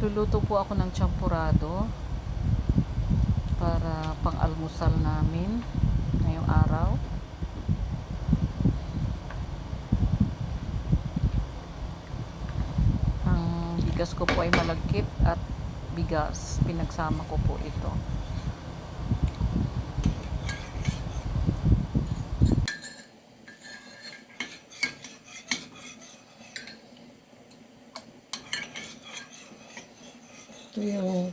Luluto po ako ng champurado para pang-almusal namin ngayong araw. Ang bigas ko po ay malagkit at bigas. Pinagsama ko po ito. Ito yung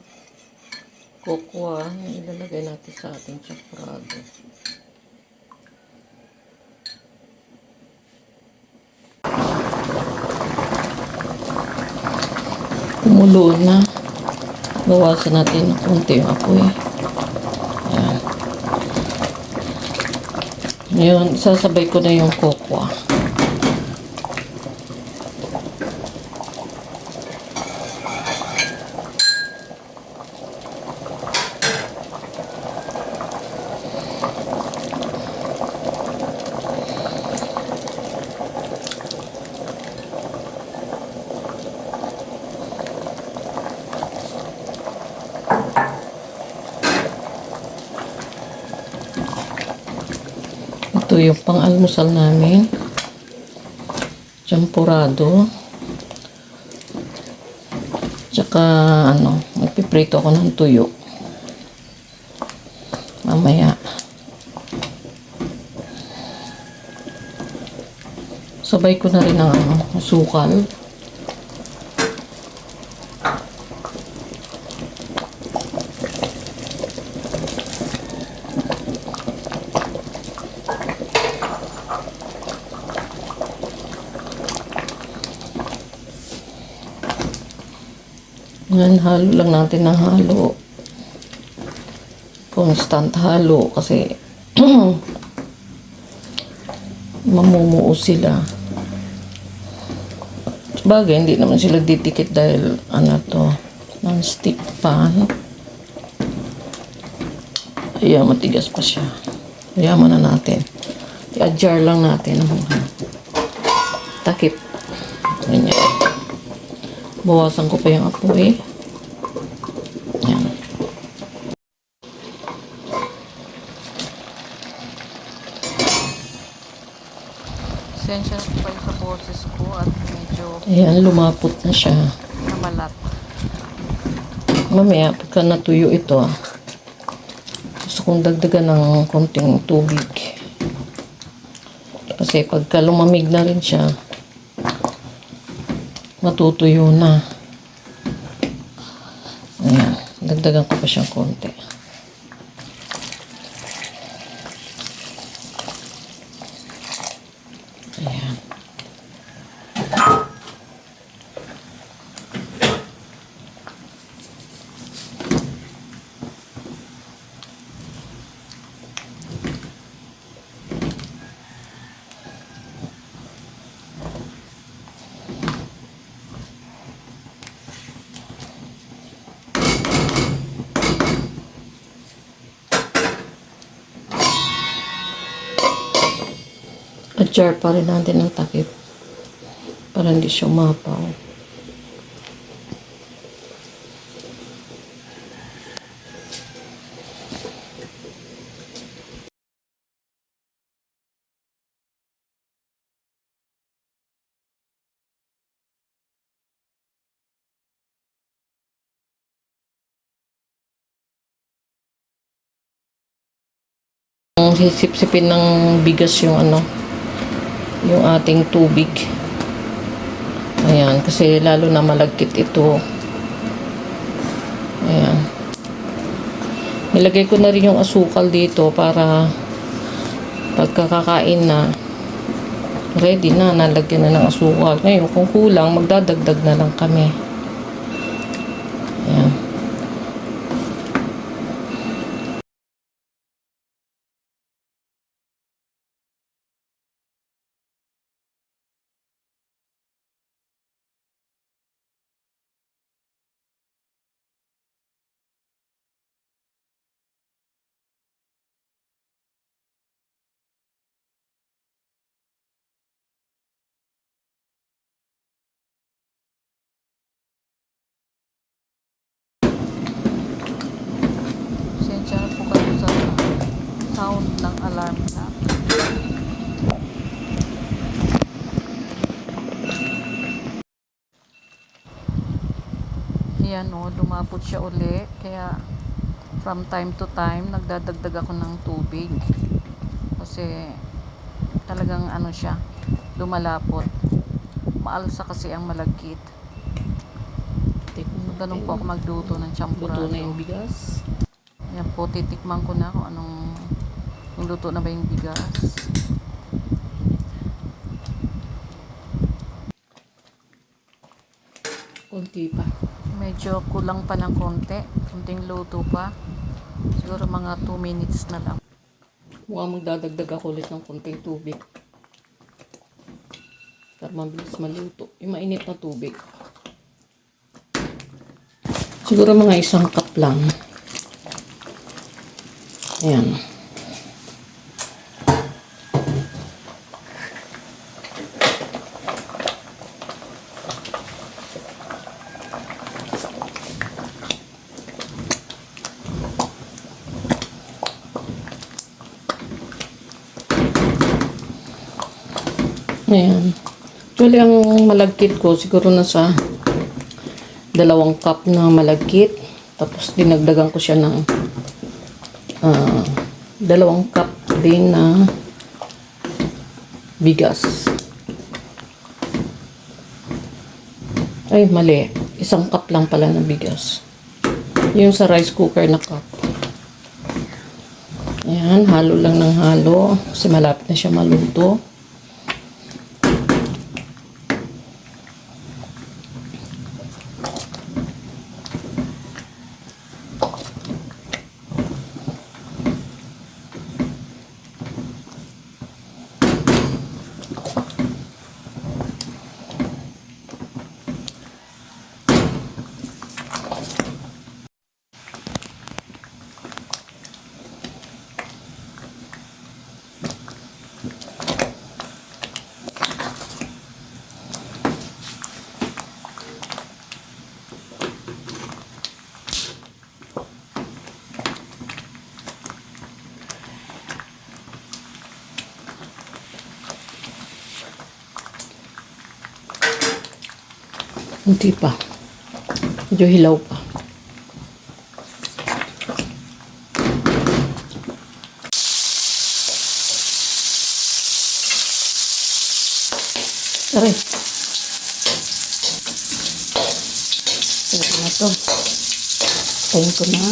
cocoa na ilalagay natin sa ating chaprado. Kumulo na. Bawasan natin ng konti yung apoy. Ayan. Ngayon, sasabay ko na yung cocoa. Ito yung pang-almusal namin. Champurado. Tsaka, ano, magpiprito ako ng tuyo. Mamaya. Sabay ko na rin ang ano, sukal. Yan, halo lang natin ng halo. Constant halo kasi mamumuo sila. Sabagay, hindi naman sila didikit dahil ano to, non-stick pan. Ayan, matigas pa siya. Ayaman na natin. I-adjar lang natin. Takip. Ganyan. Bawasan ko pa yung apoy. Yan. Sensya na pa sa boses ko at medyo Ayan, lumapot na siya. namalat. Mamaya, pagka natuyo ito, ah, gusto kong dagdagan ng konting tubig. Kasi pagka lumamig na rin siya, matutuyo na. Ayan, dagdagan ko pa siyang konti. Adjar pa rin natin ng takip para hindi siya umapaw. Sisip-sipin ng bigas yung ano, yung ating tubig. Ayan, kasi lalo na malagkit ito. Ayan. Nilagay ko na rin yung asukal dito para pagkakakain na ready na, nalagyan na ng asukal. Ngayon, kung kulang, magdadagdag na lang kami. walang Yan o, lumapot siya uli. Kaya from time to time, nagdadagdag ako ng tubig. Kasi talagang ano siya, lumalapot. Maalsa kasi ang malagkit. Ganun po ako magluto ng champurado. Luto na yung bigas. Yan po, titikman ko na kung anong kung luto na ba yung bigas. Kunti pa. Medyo kulang pa ng konti. Kunting luto pa. Siguro mga 2 minutes na lang. Mukhang magdadagdag ako ulit ng konting tubig. Para mabilis maluto. Yung mainit na tubig. Siguro mga isang cup lang. Ayan. Ayan. Actually, ang malagkit ko, siguro nasa dalawang cup na malagkit. Tapos, dinagdagan ko siya ng ah, dalawang cup din na bigas. Ay, mali. Isang cup lang pala na bigas. Yung sa rice cooker na cup. Ayan, halo lang ng halo. Kasi malapit na siya maluto. Hindi pa. Medyo hilaw pa. Aray. Pwede na to. Tayin ko na.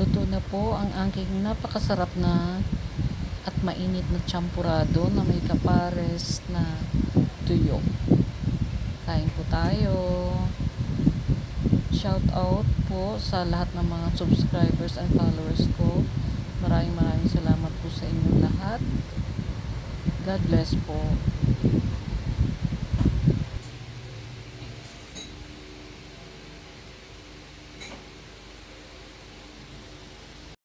Luto na po ang aking napakasarap na at mainit na champurado na may kapares na tuyo. Kain po tayo. Shout out po sa lahat ng mga subscribers and followers ko. Maraming maraming salamat po sa inyong lahat. God bless po.